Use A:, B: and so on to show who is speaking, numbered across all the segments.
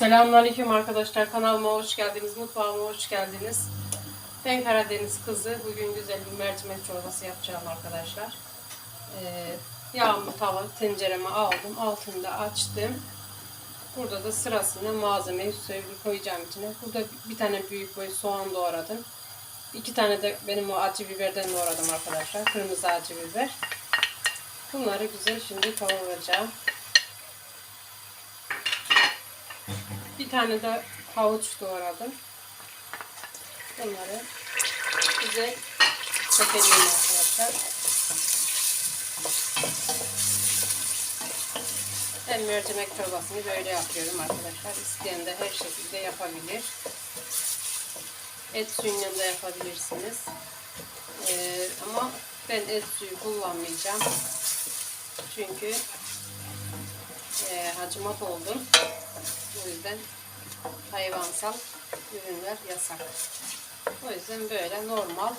A: Selamünaleyküm arkadaşlar. Kanalıma hoş geldiniz. Mutfağıma hoş geldiniz. Ben Karadeniz kızı. Bugün güzel bir mercimek çorbası yapacağım arkadaşlar. Ee, yağımı tava tencereme aldım. Altını da açtım. Burada da sırasında malzemeyi suyu koyacağım içine. Burada bir tane büyük boy soğan doğradım. İki tane de benim o acı biberden doğradım arkadaşlar. Kırmızı acı biber. Bunları güzel şimdi kavuracağım. Bir tane de havuç doğradım. Bunları güzel çekelim arkadaşlar. Ben mercimek çorbasını böyle yapıyorum arkadaşlar. İsteyen de her şekilde yapabilir. Et suyuyla da yapabilirsiniz. Ee, ama ben et suyu kullanmayacağım. Çünkü e, hacimat oldum. O yüzden hayvansal ürünler yasak. O yüzden böyle normal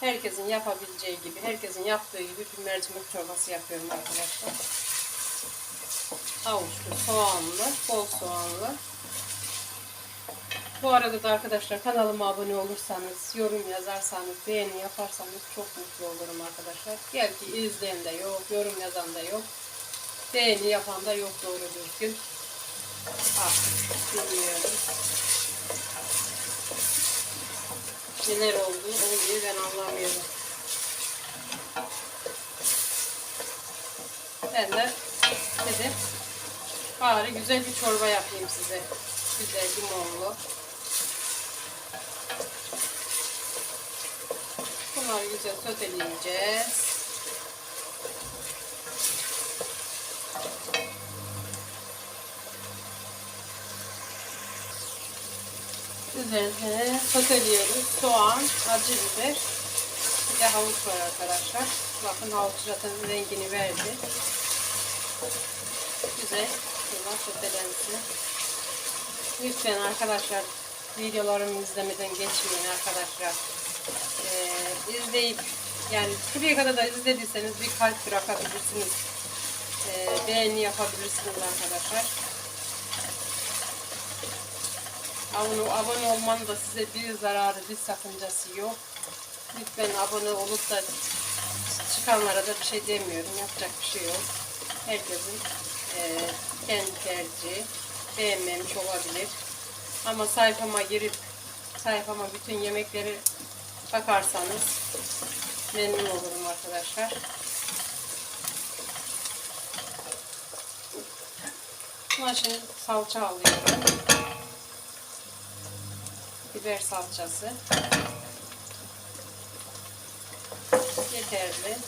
A: herkesin yapabileceği gibi, herkesin yaptığı gibi bir mercimek çorbası yapıyorum arkadaşlar. Havuçlu, soğanlı, bol soğanlı. Bu arada da arkadaşlar kanalıma abone olursanız, yorum yazarsanız, beğeni yaparsanız çok mutlu olurum arkadaşlar. Gel ki izleyen de yok, yorum yazan da yok. Beğeni yapan da yok doğru düzgün. Artık bilmiyorum. Neler oldu oluyor ben anlamıyorum. Ben de dedim bari güzel bir çorba yapayım size. Güzel limonlu. Bunları güzel soteleyeceğiz. Üzerine soteliyoruz. Soğan, acı biber, bir de havuç var arkadaşlar. Bakın havuç zaten rengini verdi. Güzel. Şuradan sotelensin. Lütfen arkadaşlar videolarımı izlemeden geçmeyin arkadaşlar. Ee, izleyip yani şuraya kadar da izlediyseniz bir kalp bırakabilirsiniz. Ee, beğeni yapabilirsiniz arkadaşlar. Abone, abone olmanın da size bir zararı, bir sakıncası yok. Lütfen abone olup da çıkanlara da bir şey demiyorum. Yapacak bir şey yok. Herkesin e, kendi tercihi. Beğenmemiş olabilir. Ama sayfama girip sayfama bütün yemekleri bakarsanız memnun olurum arkadaşlar. Şimdi salça alıyorum biber salçası. Yeterli.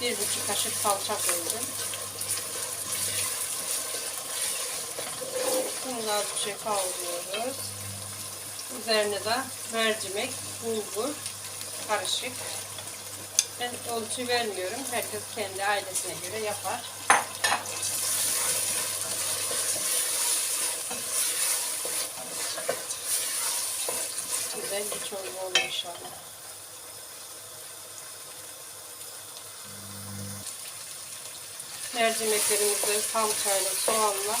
A: Bir buçuk kaşık salça koydum. Bunu az bir şey kavuruyoruz üzerine de mercimek bulgur karışık. Ben ölçü vermiyorum. Herkes kendi ailesine göre yapar güzel bir çorba olur inşallah. Mercimeklerimizi salçayla, soğanla,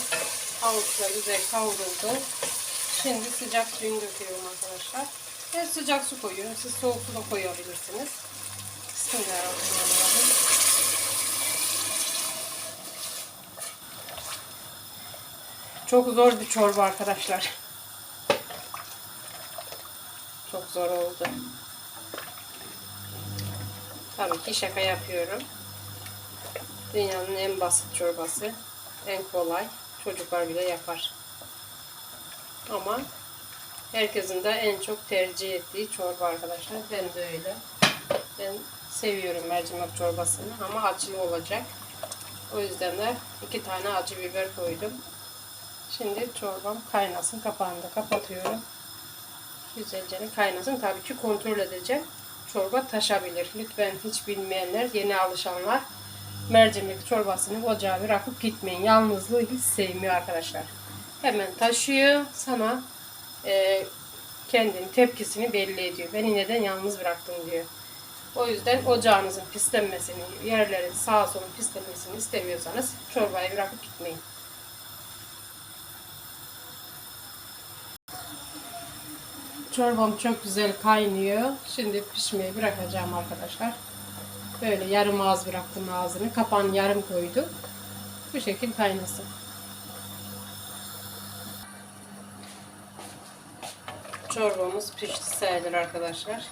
A: havuçla güzel kavruldu. Şimdi sıcak suyunu döküyorum arkadaşlar. Ben sıcak su koyuyorum. Siz soğuk su da koyabilirsiniz. Bismillahirrahmanirrahim. Çok zor bir çorba arkadaşlar. Çok zor oldu. Tabii ki şaka yapıyorum. Dünyanın en basit çorbası. En kolay. Çocuklar bile yapar. Ama herkesin de en çok tercih ettiği çorba arkadaşlar. Ben de öyle. Ben seviyorum mercimek çorbasını ama acılı olacak. O yüzden de iki tane acı biber koydum. Şimdi çorbam kaynasın. Kapağını da kapatıyorum. Güzelce kaynasın. Tabii ki kontrol edeceğim. Çorba taşabilir. Lütfen hiç bilmeyenler, yeni alışanlar mercimek çorbasını ocağa bırakıp gitmeyin. Yalnızlığı hiç sevmiyor arkadaşlar. Hemen taşıyor. Sana e, kendini tepkisini belli ediyor. Beni neden yalnız bıraktın diyor. O yüzden ocağınızın pislenmesini, yerlerin sağa sola pislenmesini istemiyorsanız çorbayı bırakıp gitmeyin. Çorbam çok güzel kaynıyor. Şimdi pişmeye bırakacağım arkadaşlar. Böyle yarım ağız bıraktım ağzını. Kapağını yarım koydum. Bu şekil kaynasın. Çorbamız pişti sayılır arkadaşlar.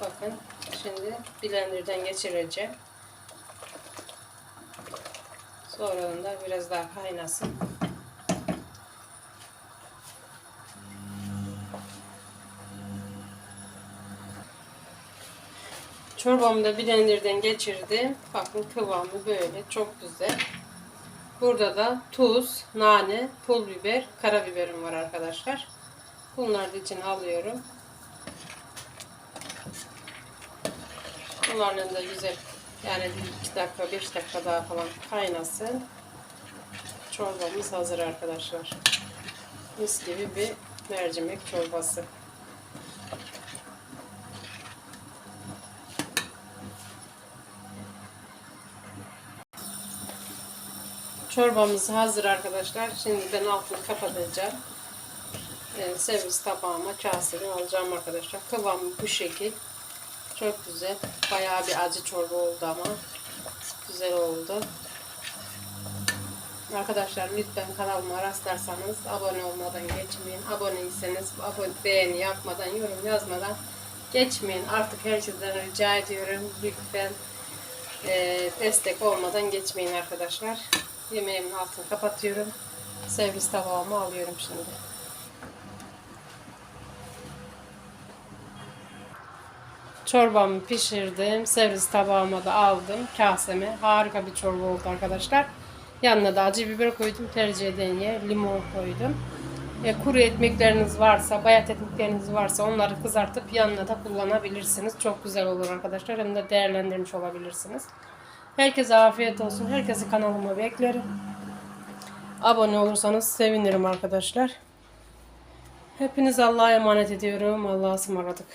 A: Bakın şimdi blenderdan geçireceğim. Sonradan da biraz daha kaynasın. Çorbamı da blenderdan geçirdim. Bakın kıvamı böyle çok güzel. Burada da tuz, nane, pul biber, karabiberim var arkadaşlar. Bunları da içine alıyorum. Bunların da güzel yani 2 dakika 5 dakika daha falan kaynasın. Çorbamız hazır arkadaşlar. Mis gibi bir mercimek çorbası. Çorbamız hazır arkadaşlar. Şimdi ben altını kapatacağım. Ee, servis tabağıma kasemi alacağım arkadaşlar. Kıvamı bu şekil. Çok güzel. Bayağı bir acı çorba oldu ama güzel oldu. Arkadaşlar lütfen kanalıma rastlarsanız abone olmadan geçmeyin. Aboneyseniz abone, beğeni yapmadan, yorum yazmadan geçmeyin. Artık herkesten rica ediyorum. Lütfen e, destek olmadan geçmeyin arkadaşlar. Yemeğimin altını kapatıyorum. Servis tabağımı alıyorum şimdi. Çorbamı pişirdim. Servis tabağıma da aldım. Kaseme. Harika bir çorba oldu arkadaşlar. Yanına da acı biber koydum. Tercih eden yer. Limon koydum. E, kuru ekmekleriniz varsa, bayat ekmekleriniz varsa onları kızartıp yanına da kullanabilirsiniz. Çok güzel olur arkadaşlar. Hem de değerlendirmiş olabilirsiniz. Herkese afiyet olsun. Herkesi kanalıma beklerim. Abone olursanız sevinirim arkadaşlar. Hepiniz Allah'a emanet ediyorum. Allah'a ısmarladık.